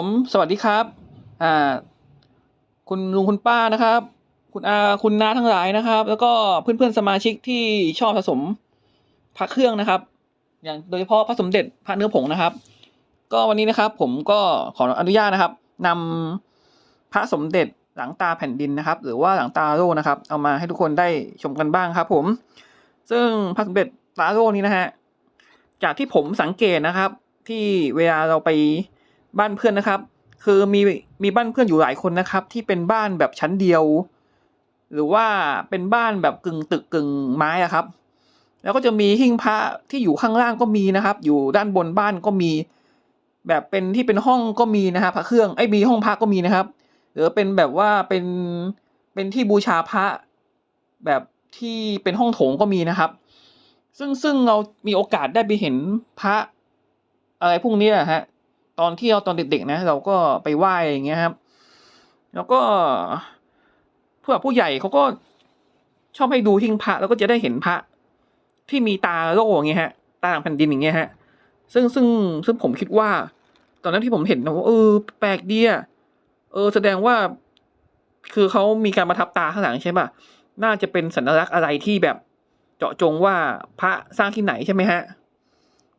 ผมสวัสดีครับอ่าคุณลุงคุณป้านะครับ คุณอาคุณน้าทั้งหลายนะครับ แล้วก็เพื่อนๆสมาชิกที่ชอบผสมพระเครื่องนะครับ อย่างโดยเฉพาะพระสมเด็จพระเนื้อผงนะครับ ก็วันนี้นะครับ ผมก็ขออนุญาตนะครับนำพระสมเด็จหลังตาแผ่นดินนะครับ หรือว่าหลังตาโล่นะครับ เอามาให้ทุกคนได้ชมกันบ้างครับ ผม ซึ่งพระสมเด็จตาโล่นี้นะฮะจากที่ผมสังเกตนะครับ ที่เวลาเราไป บ้านเพื่อนนะครับ คือมีมีบ้านเพื่อนอยู่หลายคนนะครับ ที่เป็นบ้านแบบชั้นเดียว หรือว่าเป็นบ้านแบบกึ่งตึกกึ่งไม้อะครับ แล้วก็จะมีหิ้งพระที่อยู่ข้างล่างก็มีนะครับ อยู่ด้านบนบ้านก็มี แบบเป็นที่เป็นห้องก็มีนะครับพระเครื่องไอ้มีห้องพระก็มีนะครับ หรือเป็นแบบว่าเป็นเป็นที่บูชาพระแบบที่เป็นห้องโถงก็มีนะครับ ซึ่งซึ่งเรามีโอกาสได้ไปเห็นพระอะไรพวกนี้แหละฮะ ตอนที่เราตอนเด็กๆนะ เราก็ไปไหว้อย่างเงี้ยครับ แล้วก็ผู้หลักผู้ใหญ่เขาก็ชอบให้ดูหิ้งพระแล้วก็จะได้เห็นพระที่มีตาโล่อย่างเงี้ยฮะ ตาหลังแผ่นดินอย่างเงี้ยฮะ ซึ่งซึ่งซึ่งผมคิดว่า ตอนนั้นที่ผมเห็นนะว่าเออแปลกดีอะเออ แสดงว่า คือเขามีการประทับตาข้างหลังใช่ป่ะน่าจะเป็นสัญลักษณ์อะไรที่แบบเจาะจงว่าพระสร้างที่ไหนใช่ไหมฮะ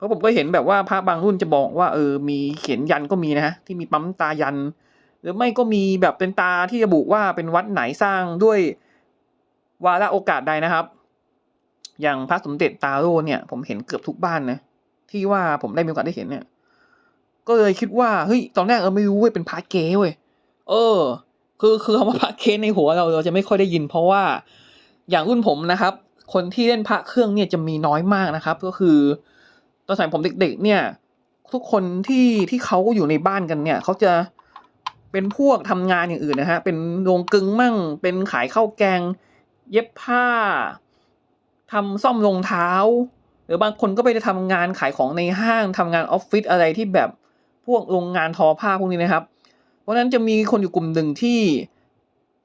ราะผมก็เห็นแบบว่าพระบางรุ่นจะบอกว่าเออมีเขียนยันก็มีนะฮะที่มีปั๊มตายัน หรือไม่ก็มีแบบเป็นตาที่ระบุว่าเป็นวัดไหนสร้างด้วยวาระโอกาสใดนะครับ อย่างพระสมเด็จตาโร่เนี่ย ผมเห็นเกือบทุกบ้านนะที่ว่าผมได้มีโอกาสได้เห็นเนี่ย ก็เลยคิดว่าเฮ้ยตอนแรกเออไม่รู้เว้ยเป็นพระเก๊เว้ยเออ คือคือคำว่าพระเก๊ในหัวเราเราจะไม่ค่อยได้ยิน เพราะว่าอย่างรุ่นผมนะครับ คนที่เล่นพระเครื่องเนี่ยจะมีน้อยมากนะครับ ก็คือ ตอนสมัยผมเด็กๆเนี่ย ทุกคนที่ที่เขาอยู่ในบ้านกันเนี่ยเขาจะเป็นพวกทำงานอย่างอื่นนะฮะ เป็นโรงกึงมั่ง เป็นขายข้าวแกง เย็บผ้าทำซ่อมรองเท้า หรือบางคนก็ไปทำงานขายของในห้างทำงานออฟฟิศอะไรที่แบบพวกโรงงานทอผ้าพวกนี้นะครับ เพราะนั้นจะมีคนอยู่กลุ่มหนึ่งที่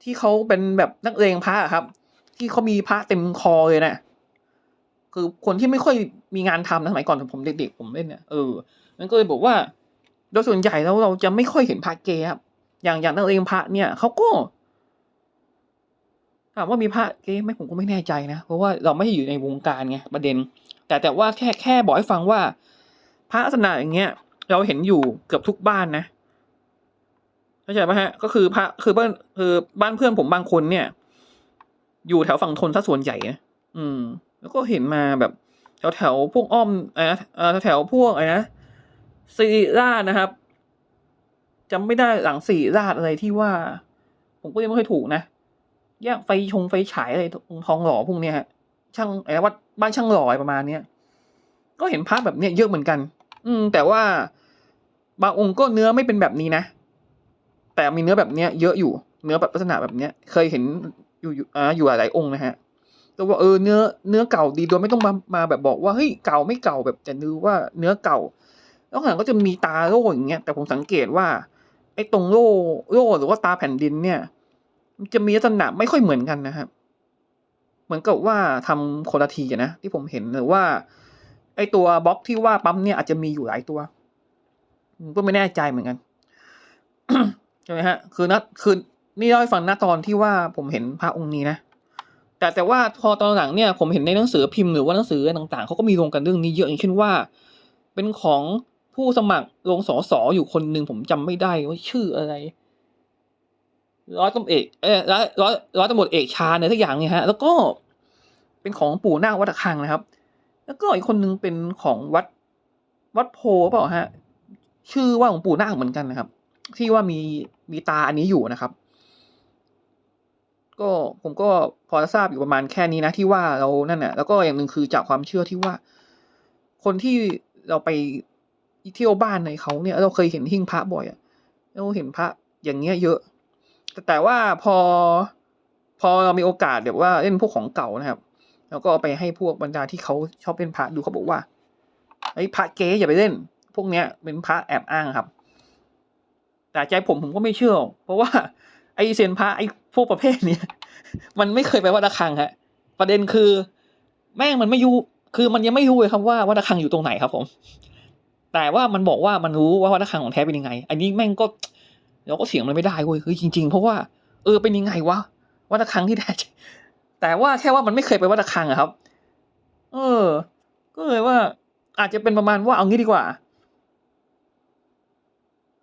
ที่เขาเป็นแบบนักเลงพระอะครับ ที่เขามีพระเต็มคอเลยนะ คือคนที่ไม่ค่อยมีงานทำนะสมัยก่อนผมเด็กๆผมเล่นเนี่ยเออนั่นก็เลยบอกว่าโดยส่วนใหญ่แล้วเราจะไม่ค่อยเห็นพระเกย์ครับอย่างอย่างนักเลงพระเนี่ยเขาก็ถามว่ามีพระเกย์ไหมผมก็ไม่แน่ใจนะ เพราะว่าเราไม่ได้อยู่ในวงการไงประเด็น แต่แต่ว่าแค่แค่บอกให้ฟังว่า พระลักษณะอย่างเงี้ย เราเห็นอยู่เกือบทุกบ้านนะเข้าใจไหมฮะ ก็คือพระคือบ้านคือบ้านเพื่อนผมบางคนเนี่ย อยู่แถวฝั่งทนซะส่วนใหญ่นะอืม แล้วก็เห็นมาแบบแถวแถวพวกอ้อมอะไรนะเออแถวพวกอะไรนะสีราชนะครับจำไม่ได้หลังสีราชอะไรที่ว่า ผมก็ยังไม่ค่อยถูกนะแยกไฟชงไฟฉายอะไรตรงทองหล่อพวกเนี้ยฮะช่างอะไรวัดบ้านช่างหล่อประมาณเนี้ยก็เห็นภาพแบบเนี้ยเยอะเหมือนกัน อืม แต่ว่าบางองค์ก็เนื้อไม่เป็นแบบนี้นะ แต่มีเนื้อแบบเนี้ยเยอะอยู่ เนื้อแบบลักษณะแบบเนี้ย เคยเห็นอยู่อยู่อ่าอยู่หลายองค์นะฮะ แต่ว่าเออเนื้อเนื้อเก่าดีโดยไม่ต้องมามาแบบบอกว่าเฮ้ยเก่าไม่เก่าแบบแต่ดูว่าเนื้อเก่า แล้วข้างหลังก็จะมีตาโล่อย่างเงี้ยแต่ผมสังเกตว่าไอ้ตรงโล่โล่หรือว่าตาแผ่นดินเนี่ย มันจะมีลักษณะไม่ค่อยเหมือนกันนะครับเหมือนกับว่าทำคนละทีนะที่ผมเห็นหรือว่า ไอ้ตัวบล็อกที่ว่าปั๊มเนี่ยอาจจะมีอยู่หลายตัวก็ไม่แน่ใจเหมือนกันใช่ไหมฮะ คือนัดคือนี่เล่าให้ฟังนะตอนที่ว่าผมเห็นพระองค์นี้นะ แต่แต่ว่าพอตอนหลังเนี่ยผมเห็นในหนังสือพิมพ์หรือว่าหนังสือต่างๆเขาก็มีลงกันเรื่องนี้เยอะอย่างเช่นว่า เป็นของผู้สมัครลงสอสออยู่คนหนึ่งผมจำไม่ได้ว่าชื่ออะไรร้อยตำรวจเอกเออร้อยร้อยร้อยตำรวจเอกชาเนี่ยทุกอย่างเนี่ยฮะ แล้วก็เป็นของปู่นาควัดคังนะครับ แล้วก็อีกคนนึงเป็นของวัดวัดโพเปล่าฮะ ชื่อว่าของปู่นาคเหมือนกันนะครับ ที่ว่ามีมีตาอันนี้อยู่นะครับ ก็ผมก็พอจะทราบอยู่ประมาณแค่นี้นะที่ว่าเรานั่นน่ะแล้วก็อย่างหนึ่งคือจากความเชื่อที่ว่า คนที่เราไปเที่ยวบ้านในเขาเนี่ย เราเคยเห็นหิ้งพระบ่อยอะเราเห็นพระอย่างเงี้ยเยอะ แต่แต่ว่าพอพอเรามีโอกาสแบบว่าเล่นพวกของเก่านะครับ แล้วก็ไปให้พวกบรรดาที่เขาชอบเล่นพระดูเขาบอกว่าไอ้พระเก๊อย่าไปเล่น พวกเนี้ยเป็นพระแอบอ้างครับ แต่ใจผมผมก็ไม่เชื่อ เพราะว่า ไอเซียนพระไอพวกประเภทเนี้ยมันไม่เคยไปวัดระฆังฮะ ประเด็นคือ แม่งมันไม่รู้คือมันยังไม่รู้เลยครับว่าวัดระฆังอยู่ตรงไหนครับผม แต่ว่ามันบอกว่ามันรู้ว่าวัดระฆังของแท้เป็นยังไง อันนี้แม่งก็เราก็เสียงมันไม่ได้เว้ยเฮ้ยจริง ๆ เพราะว่าเออเป็นยังไงวะวัดระฆังที่แท้แต่ว่าแค่ว่ามันไม่เคยไปวัดระฆังอะครับ เออ ก็เลยว่า อาจจะเป็นประมาณว่าเอางี้ดีกว่า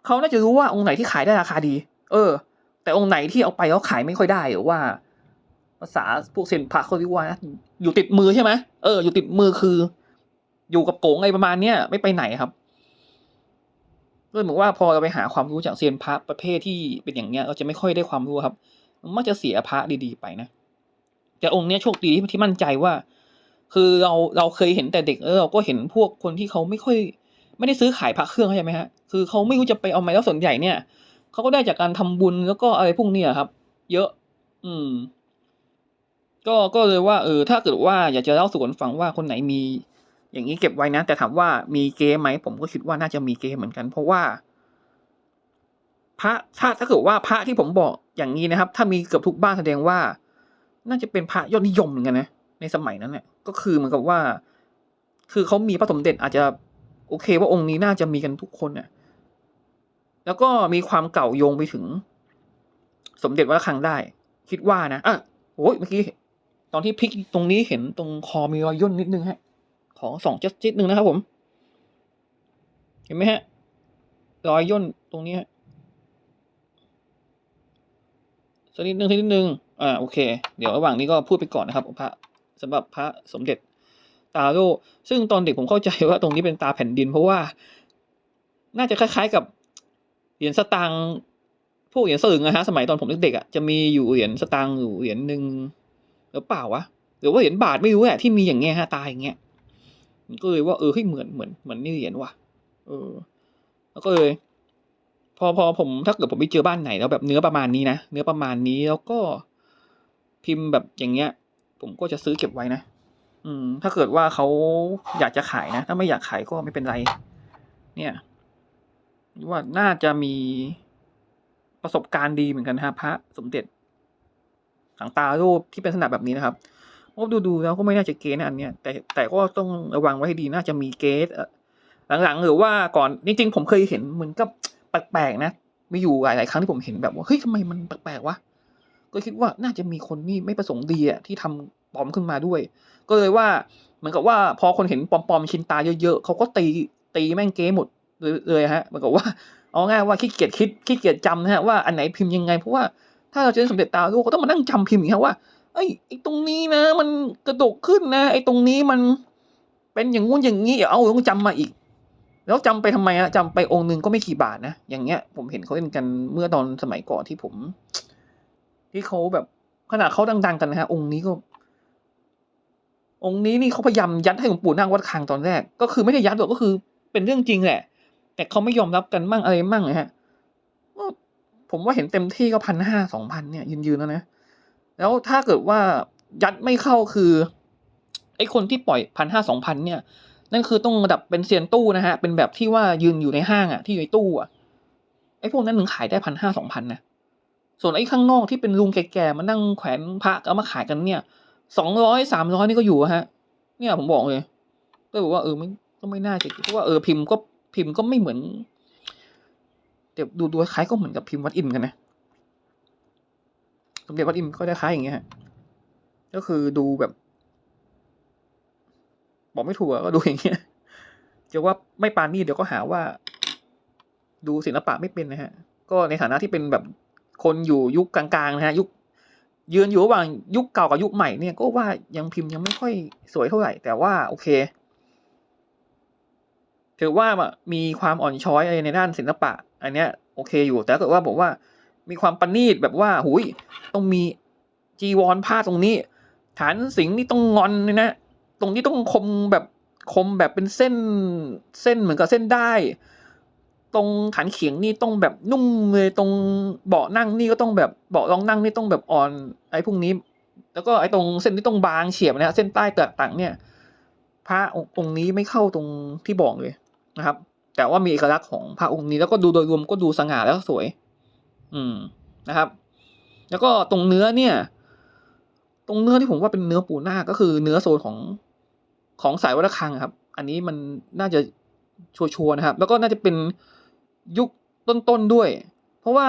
เขาน่าจะรู้ว่าองค์ไหนที่ขายได้ราคาดี เออ แต่องค์ไหนที่เอาไปแล้วขายไม่ค่อยได้หรือว่า ภาษาพวกเซนพระเขาเรียกว่านะอยู่ติดมือใช่ไหมเอออยู่ติดมือคือ อยู่กับโกงไรประมาณเนี้ยไม่ไปไหนครับก็เหมือนว่าพอเราไปหาความรู้จากเซียนพระประเภทที่เป็นอย่างเนี้ย เราจะไม่ค่อยได้ความรู้ครับ มันมักจะเสียพระดีๆไปนะแต่องค์เนี้ยโชคดีที่ที่มั่นใจว่า คือเราเราเคยเห็นแต่เด็กแล้วเราก็เห็นพวกคนที่เขาไม่ค่อย ไม่ได้ซื้อขายพระเครื่องใช่ไหมฮะคือเขาไม่รู้จะไปเอาไหมแล้วส่วนใหญ่เนี่ย เขาก็ได้จากการทำบุญแล้วก็อะไรพวกเนี้ยครับ เยอะ อืม ก็ก็เลยว่า เออ ถ้าเกิดว่าอยากจะเล่าสู่กันฟังว่าคนไหนมี อย่างนี้เก็บไว้นะ แต่ถามว่ามีเก๊ไหมผมก็คิดว่าน่าจะมีเก๊เหมือนกัน เพราะว่า พระถ้าถ้าเกิดว่าพระที่ผมบอกอย่างนี้นะครับ ถ้ามีเกือบทุกบ้านแสดงว่า น่าจะเป็นพระยอดนิยมเหมือนกันนะในสมัยนั้นเนี่ยก็คือเหมือนกับว่า คือเขามีพระสมเด็จอาจจะ โอเค ว่าองค์นี้น่าจะมีกันทุกคนเนี่ย แล้วก็มีความเก่าโยงไปถึง สมเด็จวัดระฆังได้ คิดว่านะอะโอ้ยเมื่อกี้ตอนที่พลิกตรงนี้เห็นตรงคอมีรอยย่นนิดนึงฮะ ของสองจัดจิตหนึ่งนะครับผม เห็นไหมฮะ รอยย่นตรงนี้ฮะสักนิดนึงสักนิดนึงอ่าโอเค เดี๋ยวระหว่างนี้ก็พูดไปก่อนนะครับพระสำหรับพระสมเด็จตาโร่ซึ่งตอนเด็กผมเข้าใจว่าตรงนี้เป็นตาแผ่นดิน เพราะว่า น่าจะคล้ายๆกับ เหรียญสตางค์พวกเหรียญสลึงนะฮะสมัยตอนผมเด็กๆอะจะมีอยู่เหรียญสตางค์อยู่เหรียญหนึ่งหรือเปล่าวะหรือว่าเหรียญบาทไม่รู้แหละที่มีอย่างเงี้ยฮะตายอย่างเงี้ยก็เลยว่าเออเฮ้ยเหมือนเหมือนเหมือนนี่เหรียญว่ะ เออ แล้วก็เลยพอพอผมถ้าเกิดผมไปเจอบ้านไหนแล้วแบบเนื้อประมาณนี้นะเนื้อประมาณนี้แล้วก็พิมพ์แบบอย่างเงี้ย ผมก็จะซื้อเก็บไว้นะอืม ถ้าเกิดว่าเขาอยากจะขายนะ ถ้าไม่อยากขายก็ไม่เป็นไร เนี่ย ว่าน่าจะมีประสบการณ์ดีเหมือนกันนะฮะพระสมเด็จสังตารูปที่เป็นลักษณะแบบนี้นะครับเพราะดูๆแล้วก็ไม่น่าจะเกณฑ์นะอันเนี้ยแต่แต่ก็ต้องระวังไว้ให้ดีน่าจะมีเกณฑ์หลังๆหรือว่าก่อนจริงๆผมเคยเห็นเหมือนกับแปลกๆนะมีอยู่หลายๆครั้งที่ผมเห็นแบบว่าเฮ้ยทำไมมันแปลกๆวะก็คิดว่าน่าจะมีคนนี่ไม่ประสงค์ดีอะที่ทำปลอมขึ้นมาด้วย ก็เลยว่าเหมือนกับว่าพอคนเห็นปลอมๆชินตาเยอะๆเขาก็ตีตีแม่งเก๊หมด เลยฮะเหมือนกับว่าเอาง่ายว่าขี้เกียจคิดขี้เกียจจำนะฮะว่าอันไหนพิมพ์ยังไงเพราะว่าถ้าเราจะเล่นสมเด็จตาลูกก็ต้องมานั่งจำพิมพ์อย่างนี้ว่าไอ้ไอ้ตรงนี้นะ มันกระดกขึ้นนะ ไอ้ตรงนี้มันเป็นอย่างงู้นอย่างนี้เอาต้องจำมาอีก แล้วจำไปทำไมอะจำไปองค์หนึ่งก็ไม่กี่บาทนะอย่างเงี้ย ผมเห็นเขาเล่นกันเมื่อตอนสมัยก่อนที่ผม ที่เขาแบบขนาดเขาดัง ๆ กันนะฮะ องค์นี้ก็ องค์นี้นี่เขาพยายามยัดให้หลวงปู่นั่งวัดคางตอนแรก ก็คือไม่ได้ยัดหรอกก็คือเป็นเรื่องจริงแหละ แต่เขาไม่ยอมรับกันมั่งอะไรมั่งนะฮะผมว่าเห็นเต็มที่ก็พันห้าสองพันเนี่ย ยืนๆแล้วนะ แล้วถ้าเกิดว่ายัดไม่เข้าคือไอ้คนที่ปล่อยพันห้าสองพันเนี่ย นั่นคือต้องระดับเป็นเซียนตู้นะฮะ เป็นแบบที่ว่ายืนอยู่ในห้างอะที่อยู่ในตู้อะไอ้พวกนั้นถึงขายได้พันห้าสองพันนะส่วนไอ้ข้างนอกที่เป็นลุงแก่ๆมานั่งแขวนพระเอามาขายกันเนี่ยสองร้อยสามร้อยนี่ก็อยู่ฮะ เนี่ยผมบอกเลยก็บอกว่าเออไม่ก็ไม่น่าจะเพราะว่าเออพิมพ์ก็ พิมพ์ก็ไม่เหมือนแต่ดูดูคล้ายก็เหมือนกับพิมพ์วัดอินกันนะสมเด็จวัดอินก็ได้คล้ายอย่างเงี้ยฮะก็คือดูแบบ บอกไม่ถูกก็ดูอย่างเงี้ยจะว่าไม่ปานนี่เดี๋ยวก็หาว่า ดูศิลปะไม่เป็นนะฮะ ก็ในฐานะที่เป็นแบบคนอยู่ยุคกลางๆนะฮะ ยุคยืนอยู่ระหว่างยุคเก่ากับยุคใหม่เนี่ยก็ว่ายังพิมพ์ยังไม่ค่อยสวยเท่าไหร่ แต่ว่าโอเค ถือว่ามีความอ่อนช้อยอะไรในด้านศิลปะ อันเนี้ยโอเคอยู่ แต่ถ้าเกิดว่าบอกว่ามีความประณีตแบบว่าหุยต้องมีจีวรผ้าตรงนี้ ฐานสิงนี่ต้องงอนเลยนะตรงนี้ต้องคมแบบคมแบบเป็นเส้นเส้นเหมือนกับเส้นได้ ตรงฐานเขียงนี่ต้องแบบนุ่มเลยตรงเบาะนั่งนี่ก็ต้องแบบเบาะรองนั่งนี่ต้องแบบอ่อนไอ้พวกนี้ แล้วก็ไอ้ตรงเส้นที่ต้องบางเฉียบนะเส้นใต้เตือกต่างเนี่ย พระองค์นี้ไม่เข้าตรงที่บอกเลย นะครับ แต่ว่ามีเอกลักษณ์ของพระองค์นี้แล้วก็ดูโดยรวมก็ดูสง่าแล้วสวย อืมนะครับ แล้วก็ตรงเนื้อเนี่ย ตรงเนื้อที่ผมว่าเป็นเนื้อปูนาคก็คือเนื้อโซนของของสายวัดระฆังครับ อันนี้มันน่าจะชัวร์นะครับ แล้วก็น่าจะเป็นยุคต้นๆด้วย เพราะว่า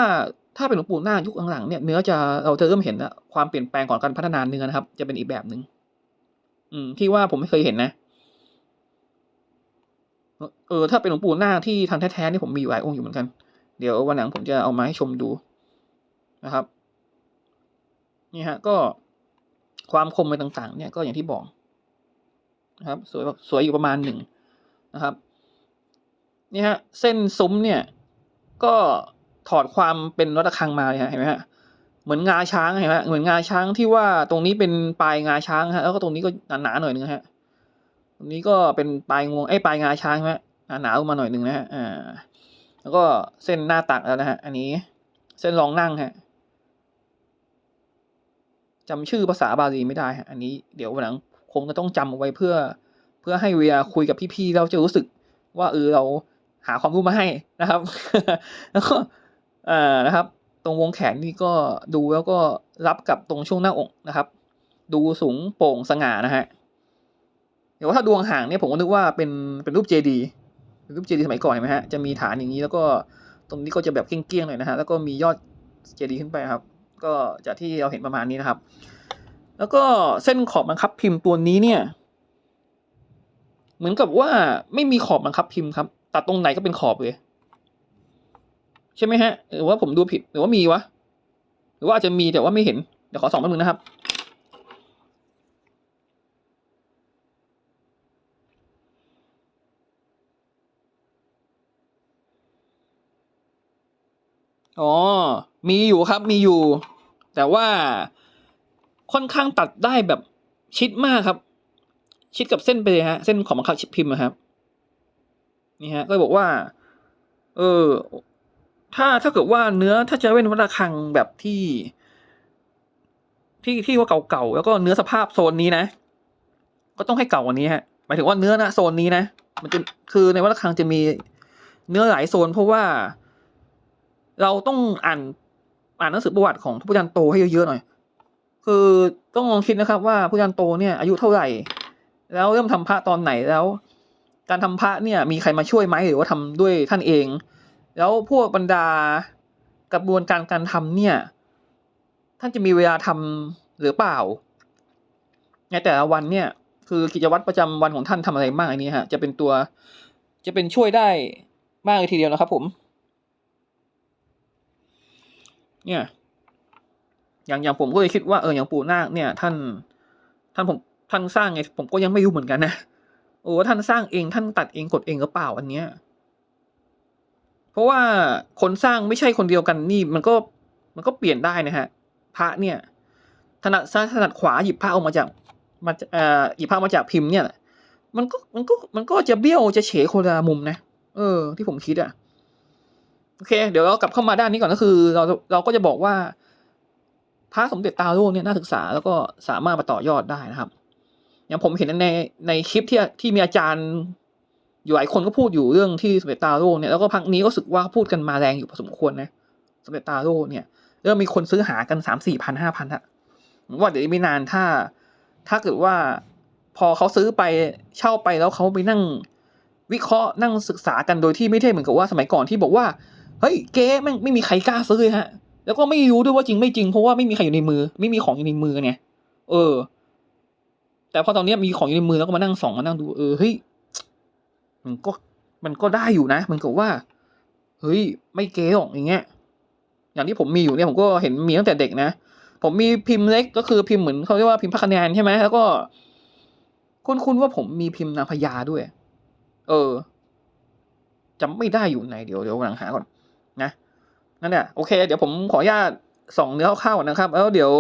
ถ้าเป็นหลวงปู่นาคยุคหลังๆเนี่ยเนื้อจะเราจะเริ่มเห็นนะความเปลี่ยนแปลงก่อนการพัฒนาเนื้อนะครับ จะเป็นอีกแบบหนึ่งอืมที่ว่าผมไม่เคยเห็นนะ เออถ้าเป็นหลวงปู่หน้าที่ทันแท้ๆนี่ผมมีหลายองค์อยู่เหมือนกัน เดี๋ยววันหลังผมจะเอามาให้ชมดูนะครับ นี่ฮะ ก็ความคมอะไรต่างๆ เนี่ยก็อย่างที่บอกนะครับ สวยสวยอยู่ประมาณหนึ่งนะครับ นี่ฮะ เส้นซุ้มเนี่ย ก็ถอดความเป็นรัตคังมาเลยฮะเห็นไหมฮะเหมือนงาช้างเห็นไหมเหมือนงาช้างที่ว่าตรงนี้เป็นปลายงาช้างฮะแล้วก็ตรงนี้ก็หนาๆหน่อยนึงฮะ ตรงนี้ก็เป็นปลายงวงไอ้ปลายงาช้างใช่ไหมหนาๆลงมาหน่อยหนึ่งนะฮะอ่าแล้วก็เส้นหน้าตักแล้วนะฮะอันนี้ เส้นรองนั่งฮะจำชื่อภาษาบาลีไม่ได้ฮะอันนี้เดี๋ยววันหลังคงจะต้องจำเอาไว้เพื่อ เพื่อให้เวลาคุยกับพี่ๆเราจะรู้สึกว่าเออเราหาความรู้มาให้นะครับ แล้วก็อ่านะครับ ตรงวงแขนนี่ก็ดูแล้วก็รับกับตรงช่วงหน้าอกนะครับ ดูสูงโปร่งสง่านะฮะ เดี๋ยวถ้าดวงห่างเนี่ยผมก็นึกว่าเป็นเป็นรูปเจดีเป็นรูปเจดีสมัยก่อนเห็นไหมฮะจะมีฐานอย่างนี้แล้วก็ตรงนี้ก็จะแบบเกี้ยงๆหน่อยนะฮะแล้วก็มียอดเจดีขึ้นไปครับ ก็จากที่เราเห็นประมาณนี้นะครับ แล้วก็เส้นขอบบังคับพิมพ์ตัวนี้เนี่ย เหมือนกับว่าไม่มีขอบบังคับพิมพ์ครับ ตัดตรงไหนก็เป็นขอบเลยใช่ไหมฮะหรือว่าผมดูผิดหรือว่ามีวะหรือว่าอาจจะมีแต่ว่าไม่เห็นเดี๋ยวขอส่องแป๊บนึงนะครับ อ๋อ มีอยู่ครับมีอยู่ แต่ว่าค่อนข้างตัดได้แบบชิดมากครับ ชิดกับเส้นไปเลยฮะ เส้นของบังคับพิมพ์นะครับ นี่ฮะ ก็บอกว่า เออ ถ้าถ้าเกิดว่าเนื้อถ้าจะเป็นวัตคังแบบที่ ที่ที่ว่าเก่าๆแล้วก็เนื้อสภาพโซนนี้นะ ก็ต้องให้เก่ากว่านี้ฮะหมายถึงว่าเนื้อนะโซนนี้นะมันจะคือในวัตคังจะมีเนื้อหลายโซนเพราะว่า เราต้องอ่านอ่านหนังสือประวัติของพระพุทธยันโตให้เยอะๆหน่อย คือต้องลองคิดนะครับ ว่าพระพุทธยันโตเนี่ยอายุเท่าไหร่ แล้วเริ่มทำพระตอนไหนแล้ว การทำพระเนี่ย มีใครมาช่วยไหมหรือว่าทำด้วยท่านเอง แล้วพวกบรรดากระบวนการการทำเนี่ย ท่านจะมีเวลาทำหรือเปล่า ในแต่ละวันเนี่ย คือกิจวัตรประจำวันของท่านทำอะไรบ้างอันนี้ฮะ จะเป็นตัวจะเป็นช่วยได้มากเลยทีเดียวนะครับผม เนี่ยอย่างอย่างผมก็เลยคิดว่าเอออย่างปู่นาคเนี่ยท่าน ท่านผมท่านสร้างไงผมก็ยังไม่รู้เหมือนกันนะโอ้ท่านสร้างเองท่านตัดเองกดเองหรือเปล่าอันเนี้ย เพราะว่าคนสร้างไม่ใช่คนเดียวกันนี่มันก็มันก็เปลี่ยนได้นะฮะ พระเนี่ยถนัดซ้ายถนัดขวาหยิบพระออกมาจากมาเอ่อหยิบพระมาจากพิมพ์เนี่ยมันก็มันก็มันก็จะเบี้ยวจะเฉคนละมุมนะเออ ที่ผมคิดอะ โอเค เดี๋ยวเรากลับเข้ามาด้านนี้ก่อนก็คือ เราเราก็จะบอกว่าพระสมเด็จตาโลกเนี่ยน่าศึกษาแล้วก็สามารถมาต่อยอดได้นะครับ อย่างผมเห็นในในคลิปที่ที่มีอาจารย์อยู่หลายคนก็พูดอยู่เรื่องที่สมเด็จตาโลกเนี่ยแล้วก็พักนี้ก็รู้สึกว่าพูดกันมาแรงอยู่พอสมควรนะสมเด็จตาโลกเนี่ยเริ่มมีคนซื้อหากันสามสี่พันห้าพันอะว่าเดี๋ยวอีกไม่นานถ้า ถ้าเกิดว่าพอเขาซื้อไปเช่าไปแล้วเขาไปนั่งวิเคราะห์นั่งศึกษากันโดยที่ไม่ได้เหมือนกับว่าสมัยก่อนที่บอกว่า เฮ้ยเก๊ไม่ไม่มีใครกล้าซื้อเลยฮะ แล้วก็ไม่รู้ด้วยว่าจริงไม่จริงเพราะว่าไม่มีใครอยู่ในมือ ไม่มีของอยู่ในมือไงเออ แต่พอตอนนี้มีของอยู่ในมือแล้วก็มานั่งส่องมานั่งดูเออเฮ้ยมันก็มันก็ได้อยู่นะ มันก็ว่า เฮ้ย ไม่เก๊หรอกอย่างเงี้ย อย่างที่ผมมีอยู่เนี่ยผมก็เห็นมีตั้งแต่เด็กนะผมมีพิมพ์เล็กก็คือพิมพ์เหมือนเขาเรียกว่าพิมพ์พระคะแนนใช่ไหมแล้วก็คุ้นๆว่าผมมีพิมพ์นางพญาด้วย เออจำไม่ได้อยู่ไหนเดี๋ยวเดี๋ยวหลังหาก่อน นะนั่นแหละโอเค เดี๋ยวผมขออนุญาตส่องเนื้อข้าวนะครับ แล้วเดี๋ยว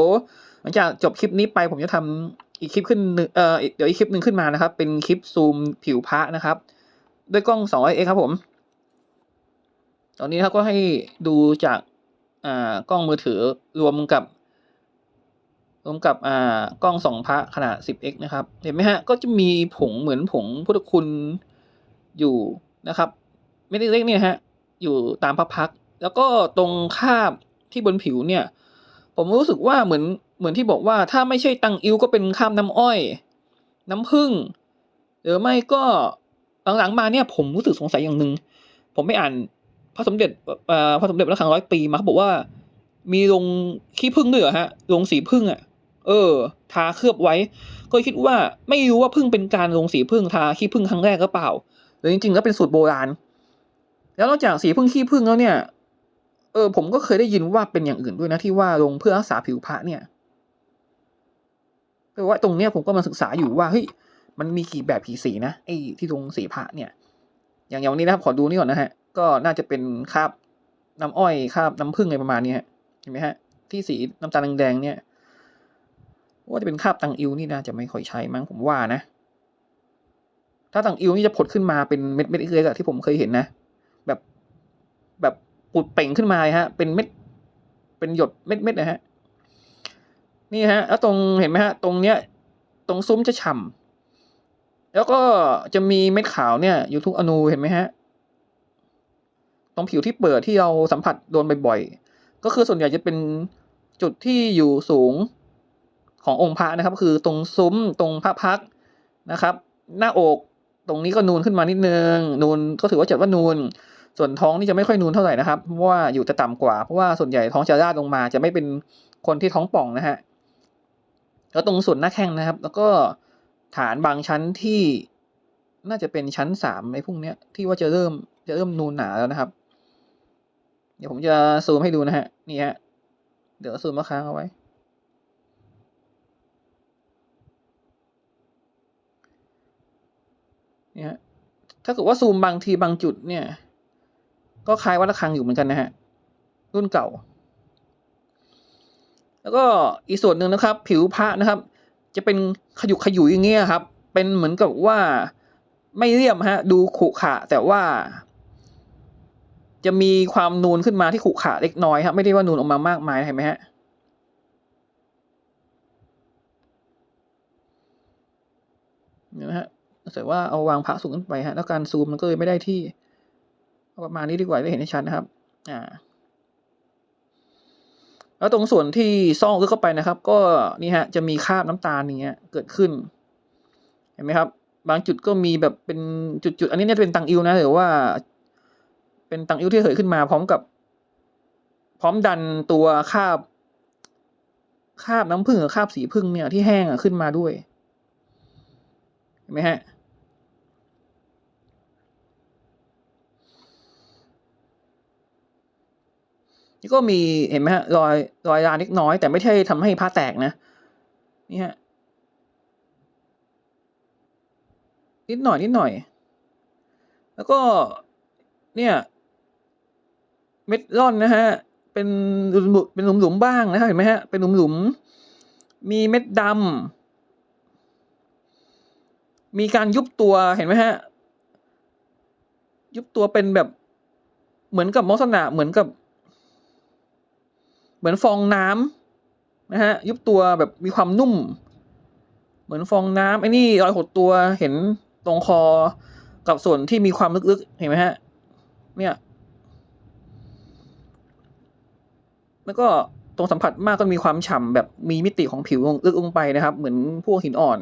หลังจากจบคลิปนี้ไปผมจะทำอีกคลิปขึ้นเอ่อเดี๋ยวอีกคลิปหนึ่งขึ้นมานะครับ เป็นคลิปซูมผิวพระนะครับ ด้วยกล้อง 200x ครับผม ตอนนี้ครับก็ให้ดูจากอ่ากล้องมือถือรวมกับ รวมกับอ่ากล้องสองพระขนาด 10x นะครับ เห็นไหมฮะ ก็จะมีผงเหมือนผงพุทธคุณอยู่นะครับ ไม่ได้เล็กเนี่ยฮะ อยู่ตามพระพัก แล้วก็ตรงคาบที่บนผิวเนี่ย ผมรู้สึกว่าเหมือนเหมือนที่บอกว่าถ้าไม่ใช่ตังอิวก็เป็นคาบน้ำอ้อย น้ำผึ้งหรือไม่ก็หลังๆมาเนี่ย ผมรู้สึกสงสัยอย่างหนึ่งผมไปอ่านพระสมเด็จพระสมเด็จพระคังร้อยปีมาเขาบอกว่า มีลงขี้ผึ้งด้วยเหรอฮะลงสีผึ้งอะ เออ ทาเคลือบไว้ ก็คิดว่าไม่รู้ว่าพึ่งเป็นการลงสีพึ่งทาขี้ผึ้งครั้งแรกหรือเปล่าหรือจริงๆแล้วเป็นสูตรโบราณ แล้วนอกจากสีพึ่งขี้ผึ้งแล้วเนี่ย เออ ผมก็เคยได้ยินว่าเป็นอย่างอื่นด้วยนะที่ว่าลงเพื่อรักษาผิวพระเนี่ยแต่ว่าตรงเนี้ยผมก็มาศึกษาอยู่ว่าเฮ้ยมันมีกี่แบบกี่สีนะไอ้ที่ลงสีพระเนี่ย อย่างอย่างนี้นะครับขอดูนี่ก่อนนะฮะ ก็น่าจะเป็นคราบน้ำอ้อยคราบน้ำผึ้งอะไรประมาณนี้ฮะเห็นไหมฮะ ที่สีน้ำตาลแดงๆเนี่ยว่าจะเป็นคราบตังอิวนี่น่าจะไม่ค่อยใช้มั้งผมว่านะ ถ้าตังอิวนี่จะผดขึ้นมาเป็นเม็ดเม็ดเล็กๆที่ผมเคยเห็นนะ แบบแบบปุดเป่งขึ้นมาฮะ เป็นเม็ด เป็นหยดเม็ดเม็ดๆนะฮะ นี่ฮะ แล้วตรงเห็นไหมฮะ ตรงเนี้ย ตรงซุ้มจะฉ่ำแล้วก็จะมีเม็ดขาวเนี่ย อยู่ทุกอนูเห็นไหมฮะ ตรงผิวที่เปิดที่เราสัมผัสโดนบ่อยๆ ก็คือส่วนใหญ่จะเป็นจุดที่อยู่สูงขององค์พระนะครับ คือตรงซุ้มตรงพระพักนะครับ หน้าอกตรงนี้ก็นูนขึ้นมานิดนึง นูนก็ถือว่าจัดว่านูน ส่วนท้องนี่จะไม่ค่อยนูนเท่าไหร่นะครับเพราะว่าอยู่จะต่ำกว่าเพราะว่าส่วนใหญ่ท้องจะราดลงมา จะไม่เป็นคนที่ท้องป่องนะฮะแล้วตรงส่วนหน้าแข้งนะครับ แล้วก็ฐานบางชั้นที่น่าจะเป็นชั้นสามในพวกเนี้ยที่ว่าจะเริ่มจะเริ่มนูนหนาแล้วนะครับ เดี๋ยวผมจะซูมให้ดูนะฮะนี่ฮะเดี๋ยวซูมมาค้างเอาไว้ นี่ฮะถ้าเกิดว่าซูมบางทีบางจุดเนี่ย ก็คล้ายวัดระฆังอยู่เหมือนกันนะฮะรุ่นเก่า แล้วก็อีกส่วนหนึ่งนะครับ ผิวพระนะครับ จะเป็นขยุกขยุยอย่างเงี้ยครับ เป็นเหมือนกับว่าไม่เรียบฮะ ดูขุขะแต่ว่า จะมีความนูนขึ้นมาที่ขุขะเล็กน้อยครับไม่ได้ว่านูนออกมามากมายเห็นไหมฮะนะฮะแต่ว่าเอาวางพระสูงขึ้นไปฮะ แล้วการซูมมันก็เลยไม่ได้ที่ ประมาณนี้ดีกว่าได้เห็นได้ชัดนะครับ อ่า แล้วตรงส่วนที่ซ่องลึกเข้าไปนะครับ ก็นี่ฮะ จะมีคราบน้ำตาลอย่างเงี้ย เกิดขึ้น เห็นไหมครับ บางจุดก็มีแบบเป็นจุดๆ อันนี้เนี่ยเป็นตังอิวนะหรือว่า เป็นตังอิวที่เผยขึ้นมา พร้อมกับ พร้อมดันตัวคราบคราบน้ำผึ้งกับคราบสีผึ้งเนี่ยที่แห้งอะขึ้นมาด้วย เห็นไหมฮะ นี่ก็มีเห็นไหมฮะรอยรอยรานเล็กน้อย แต่ไม่ใช่ทำให้ผ้าแตกนะนี่ฮะนิดหน่อยนิดหน่อย แล้วก็เนี่ย เม็ดร่อนนะฮะ เป็นหลุมเป็นหลุมๆบ้างนะครับเห็นไหมฮะเป็นหลุมๆมีเม็ดดำมีการยุบตัวเห็นไหมฮะ ยุบตัวเป็นแบบเหมือนกับลักษณะเหมือนกับ เหมือนฟองน้ำนะฮะยุบตัวแบบมีความนุ่ม เหมือนฟองน้ำไอ้นี่รอยหดตัวเห็นตรงคอกับส่วนที่มีความลึกๆ เห็นไหมฮะ เนี่ย แล้วก็ตรงสัมผัสมากก็มีความฉ่ำแบบมีมิติของผิวลึกลงไปนะครับ เหมือนพวกหินอ่อน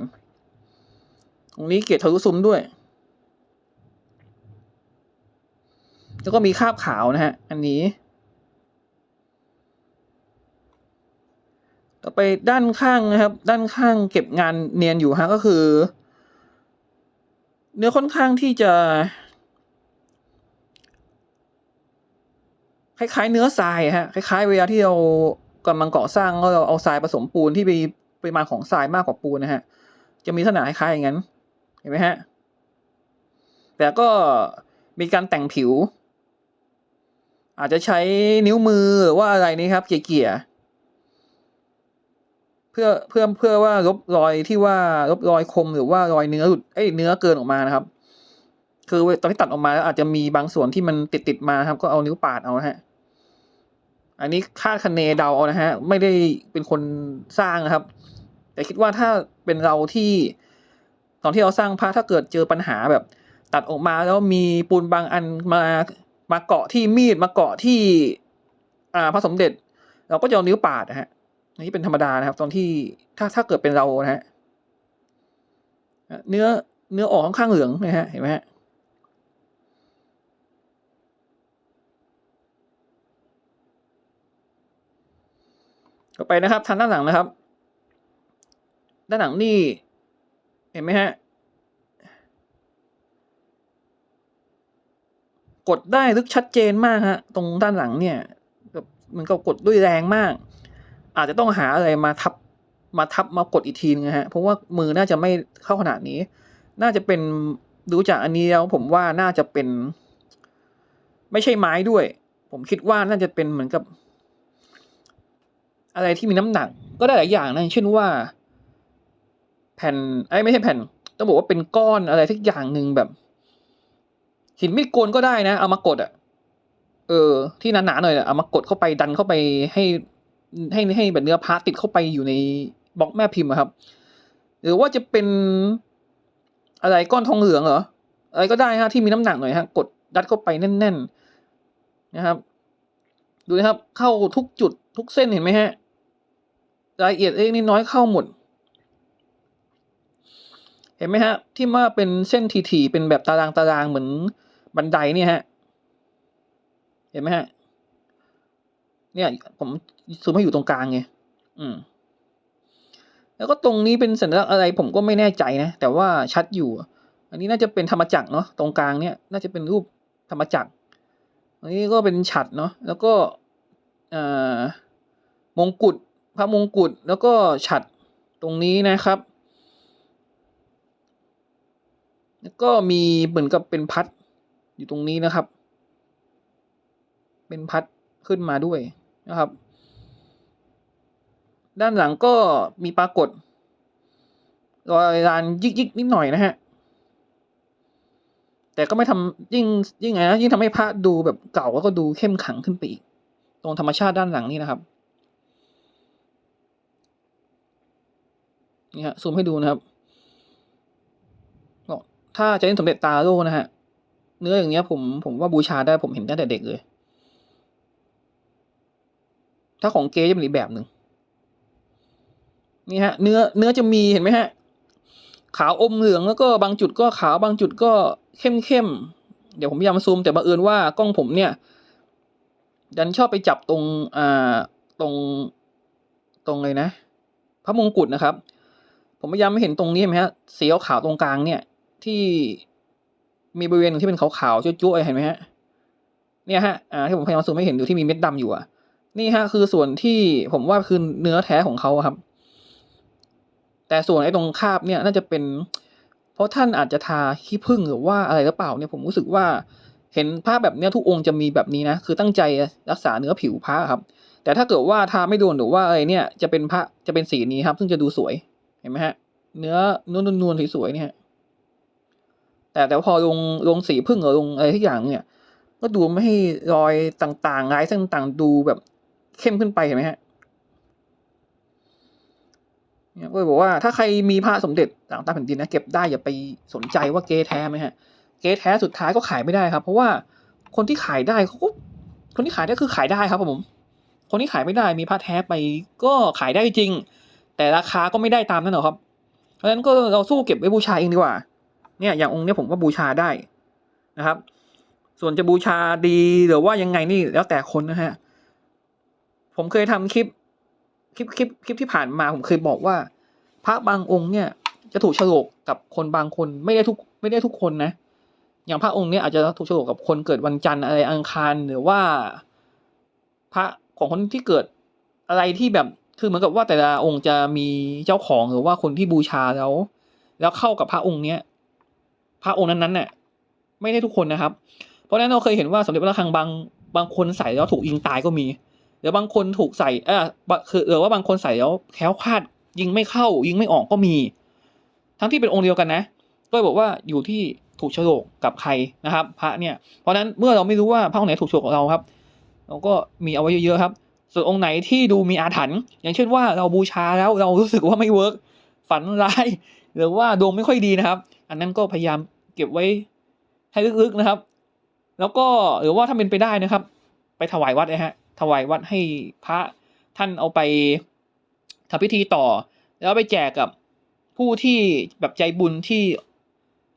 ตรงนี้เกล็ดทะลุซุ้มด้วย แล้วก็มีคราบขาวนะฮะ อันนี้ ต่อ ไปด้านข้างนะครับ ด้านข้างเก็บงานเนียนอยู่ฮะก็คือ เนื้อค่อนข้างที่จะคล้ายๆเนื้อทรายฮะคล้ายๆเวลาที่เรากำลังก่อสร้างแล้วเราเอาทรายผสมปูนที่มีปริมาณของทรายมากกว่าปูนนะฮะ จะมีลักษณะคล้ายๆอย่างนั้น เห็นไหมฮะ แต่ก็มีการแต่งผิว อาจจะใช้นิ้วมือหรือว่าอะไรนี่ครับ เกี่ยๆ พื่อเพื่อเพื่อว่าลบรอยที่ว่าลบรอยคมหรือว่ารอยเนื้อหลุดเอ้ยเนื้อเกินออกมานะครับ คือตอนที่ตัดออกมาแล้วอาจจะมีบางส่วนที่มันติดติดมาครับ ก็เอานิ้วปาดเอานะฮะ อันนี้คาดคะเนเดาเอานะฮะ ไม่ได้เป็นคนสร้างนะครับ แต่คิดว่าถ้าเป็นเราที่ตอนที่เราสร้างพระถ้าเกิดเจอปัญหาแบบ ตัดออกมาแล้วมีปูนบางอันมามาเกาะที่มีดมาเกาะที่ อ่าพระสมเด็จ เราก็จะเอานิ้วปาดนะฮะ อันนี้เป็นธรรมดานะครับ ตอนที่ถ้าถ้าเกิดเป็นเรานะฮะเนื้อเนื้อออกค่อนข้างเหลืองนะฮะเห็นไหมฮะก็ไปนะครับทานด้านหลังนะครับ ด้านหลังนี่เห็นไหมฮะกดได้ลึกชัดเจนมากฮะตรงด้านหลังเนี่ยแบบมันก็กดด้วยแรงมาก อาจจะต้องหาอะไรมาทับมาทับมากดอีกทีนึงฮะเพราะว่ามือน่าจะไม่เข้าขนาดนี้ น่าจะเป็นดูจากอันนี้แล้วผมว่าน่าจะเป็น ไม่ใช่ไม้ด้วย ผมคิดว่าน่าจะเป็นเหมือนกับ อะไรที่มีน้ำหนัก ก็ได้หลายอย่างนะเช่นว่า แผ่นไอ้ไม่ใช่แผ่น ต้องบอกว่าเป็นก้อนอะไรสักอย่างหนึ่งแบบ หินไม่กลก็ได้นะ เอามากดอะเออ ที่หนาๆหน่อยเอามากดเข้าไปดันเข้าไปให้ ให้ให้แบบเนื้อพระติดเข้าไปอยู่ในบล็อกแม่พิมพ์ครับ หรือว่าจะเป็นอะไรก้อนทองเหลืองเหรออะไรก็ได้ฮะที่มีน้ำหนักหน่อยฮะกดดัดเข้าไปแน่น ๆ นะครับ ดูนะครับเข้าทุกจุดทุกเส้นเห็นไหมฮะรายละเอียดเล็กน้อยเข้าหมด เห็นไหมฮะ ที่ว่าเป็นเส้นถี่ๆเป็นแบบตารางตารางเหมือนบันไดเนี่ยฮะ เห็นไหมฮะ เนี่ยผม ซูมให้อยู่ตรงกลางไงอืม แล้วก็ตรงนี้เป็นสัญลักษณ์อะไรผมก็ไม่แน่ใจนะ แต่ว่าชัดอยู่ อันนี้น่าจะเป็นธรรมจักรเนาะตรงกลางเนี่ย น่าจะเป็นรูปธรรมจักรอันนี้ก็เป็นฉัดเนาะแล้วก็อ่ามงกุฎพระมงกุฎแล้วก็ฉัดตรงนี้นะครับ แล้วก็มีเหมือนกับเป็นพัดอยู่ตรงนี้นะครับ เป็นพัดขึ้นมาด้วยนะครับ ด้านหลังก็มีปรากฏรอยลานยิกยิกนิดหน่อยนะฮะ แต่ก็ไม่ทำยิ่งยิ่งไงนะยิ่งทำให้พระดูแบบเก่าแล้วก็ดูเข้มขังขึ้นไปอีก ตรงธรรมชาติด้านหลังนี่นะครับนี่ฮะซูมให้ดูนะครับถ้าจะเล่นสมเด็จตาโลนะฮะ เนื้ออย่างเงี้ยผมผมว่าบูชาได้ผมเห็นตั้งแต่เด็กเลย ถ้าของเก๊จะเป็นอีกแบบหนึ่ง นี่ฮะเนื้อเนื้อจะมีเห็นไหมฮะ ขาวอมเหลืองแล้วก็บางจุดก็ขาวบางจุดก็เข้มเข้มเดี๋ยวผมพยายามซูมแต่บังเอิญว่ากล้องผมเนี่ย ดันชอบไปจับตรงอ่าตรงตรงเลยนะ พระมงกุฎนะครับ ผมพยายามไม่เห็นตรงนี้เห็นไหมฮะสีขาวตรงกลางเนี่ย ที่มีบริเวณที่เป็นขาวๆจุ๊ๆเห็นไหมฮะเนี่ยฮะอ่าที่ผมพยายามซูมให้เห็นอยู่ที่มีเม็ดดำอยู่อะนี่ฮะคือส่วนที่ผมว่าคือเนื้อแท้ของเขาครับ แต่ส่วนไอ้ตรงคาบเนี่ยน่าจะเป็น เพราะท่านอาจจะทาขี้ผึ้งหรือว่าอะไรหรือเปล่าเนี่ยผมรู้สึกว่าเห็นภาพแบบเนี้ยทุกองค์จะมีแบบนี้นะ คือตั้งใจรักษาเนื้อผิวพระครับ แต่ถ้าเกิดว่าทาไม่โดนหรือว่าอะไรเนี่ยจะเป็นพระจะเป็นสีนี้ครับ ซึ่งจะดูสวยเห็นไหมฮะ เนื้อนวลนวลๆสวยๆเนี่ยแต่แต่พอลงลงสีพึ่งหรือลงอะไรทุกอย่างเนี่ย ก็ดูไม่ให้รอยต่างๆลายเส้นต่างๆดูแบบเข้มขึ้นไปเห็นไหมฮะ เนี่ยก็เลยบอกว่าถ้าใครมีพระสมเด็จต่างตาแผ่นดินนะเก็บได้อย่าไปสนใจว่าเกแท้ไหมฮะ เกแท้สุดท้ายก็ขายไม่ได้ครับ เพราะว่าคนที่ขายได้เขาก็คนที่ขายได้คือขายได้ครับผม คนที่ขายไม่ได้มีพระแท้ไปก็ขายได้จริง แต่ราคาก็ไม่ได้ตามนั้นหรอกครับ เพราะฉะนั้นก็เราสู้เก็บไว้บูชาเองดีกว่า เนี่ยอย่างองค์เนี้ยผมก็บูชาได้นะครับ ส่วนจะบูชาดีหรือว่ายังไงนี่แล้วแต่คนนะฮะผมเคยทำคลิป คลิปคลิปคลิปที่ผ่านมาผมเคยบอกว่า พระบางองค์เนี่ย จะถูกฉลกกับคนบางคนไม่ได้ทุกไม่ได้ทุกคนนะ อย่างพระองค์เนี่ยอาจจะถูกฉลกกับคนเกิดวันจันทร์อะไรอังคารหรือว่า พระของคนที่เกิดอะไรที่แบบคือเหมือนกับว่าแต่ละองค์จะมีเจ้าของหรือว่าคนที่บูชาแล้ว แล้วเข้ากับพระองค์เนี้ยพระองค์นั้นๆเนี่ยไม่ได้ทุกคนนะครับ เพราะฉะนั้นเราเคยเห็นว่าสมเด็จพระระฆังบางบางคนใส่แล้วถูกยิงตายก็มี หรือบางคนถูกใส่เออคือหรือว่าบางคนใส่แล้วแคล้วคลาดยิงไม่เข้า ยิงไม่ออกก็มี ทั้งที่เป็นองค์เดียวกันนะ ก็บอกว่าอยู่ที่ถูกโฉลกกับใครนะครับ พระเนี่ย เพราะฉะนั้นเมื่อเราไม่รู้ว่าพระองค์ไหนถูกโฉลกกับเราครับ เราก็มีเอาไว้เยอะๆครับ ส่วนองค์ไหนที่ดูมีอาถรรพ์อย่างเช่นว่าเราบูชาแล้วเรารู้สึกว่าไม่เวิร์กฝันร้ายหรือว่าดวงไม่ค่อยดีนะครับ อันนั้นก็พยายามเก็บไว้ให้ลึกๆนะครับ แล้วก็หรือว่าถ้าเป็นไปได้นะครับ ไปถวายวัดนะฮะ ถวายวัดให้พระท่านเอาไปทำพิธีต่อ แล้วไปแจกกับผู้ที่แบบใจบุญที่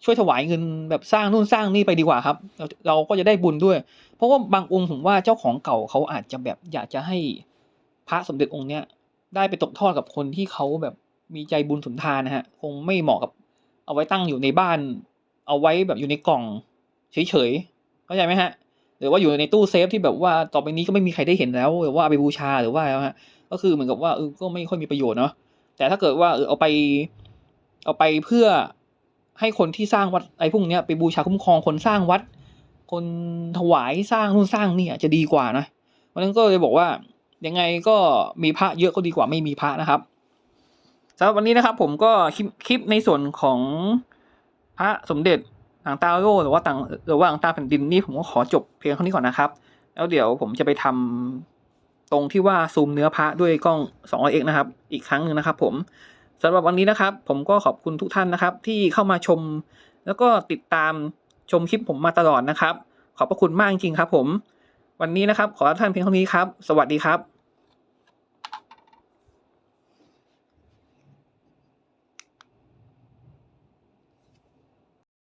ช่วยถวายเงินแบบสร้างนู่นสร้างนี่ไปดีกว่าครับ เราเราก็จะได้บุญด้วย เพราะว่าบางองค์ผมว่าเจ้าของเก่าเขาอาจจะแบบอยากจะให้พระสมเด็จองค์เนี้ยได้ไปตกทอดกับคนที่เขาแบบมีใจบุญสุนทานนะฮะคงไม่เหมาะกับเอาไว้ตั้งอยู่ในบ้าน เอาไว้แบบอยู่ในกล่องเฉยๆเข้าใจไหมฮะ หรือว่าอยู่ในตู้เซฟที่แบบว่าต่อไปนี้ก็ไม่มีใครได้เห็นแล้วหรือว่าเอาไปบูชาหรือว่าอะไรฮะก็คือเหมือนกับว่าเออก็ไม่ค่อยมีประโยชน์เนาะแต่ถ้าเกิดว่าเออเอาไป เอาไปเพื่อให้คนที่สร้างวัดไอ้พวกเนี้ยไปบูชาคุ้มครองคนสร้างวัด คนถวายสร้างนู่นสร้างนี่จะดีกว่านะเพราะนั้นก็เลยบอกว่ายังไงก็มีพระเยอะก็ดีกว่าไม่มีพระนะครับสำหรับวันนี้นะครับผมก็คลิปในส่วนของพระสมเด็จ ต่างตาโลหรือว่าต่างหรือว่าต่างตาแผ่นดินนี่ผมก็ขอจบเพียงเท่านี้ก่อนนะครับ แล้วเดี๋ยวผมจะไปทำตรงที่ว่าซูมเนื้อพระด้วยกล้อง 200x นะครับ อีกครั้งหนึ่งนะครับ ผมสำหรับวันนี้นะครับ ผมก็ขอบคุณทุกท่านนะครับ ที่เข้ามาชม แล้วก็ติดตามชมคลิปผมมาตลอดนะครับ ขอบพระคุณมากจริงๆครับ ผม วันนี้นะครับ ขอท่านเพียงเท่านี้ครับ สวัสดีครับ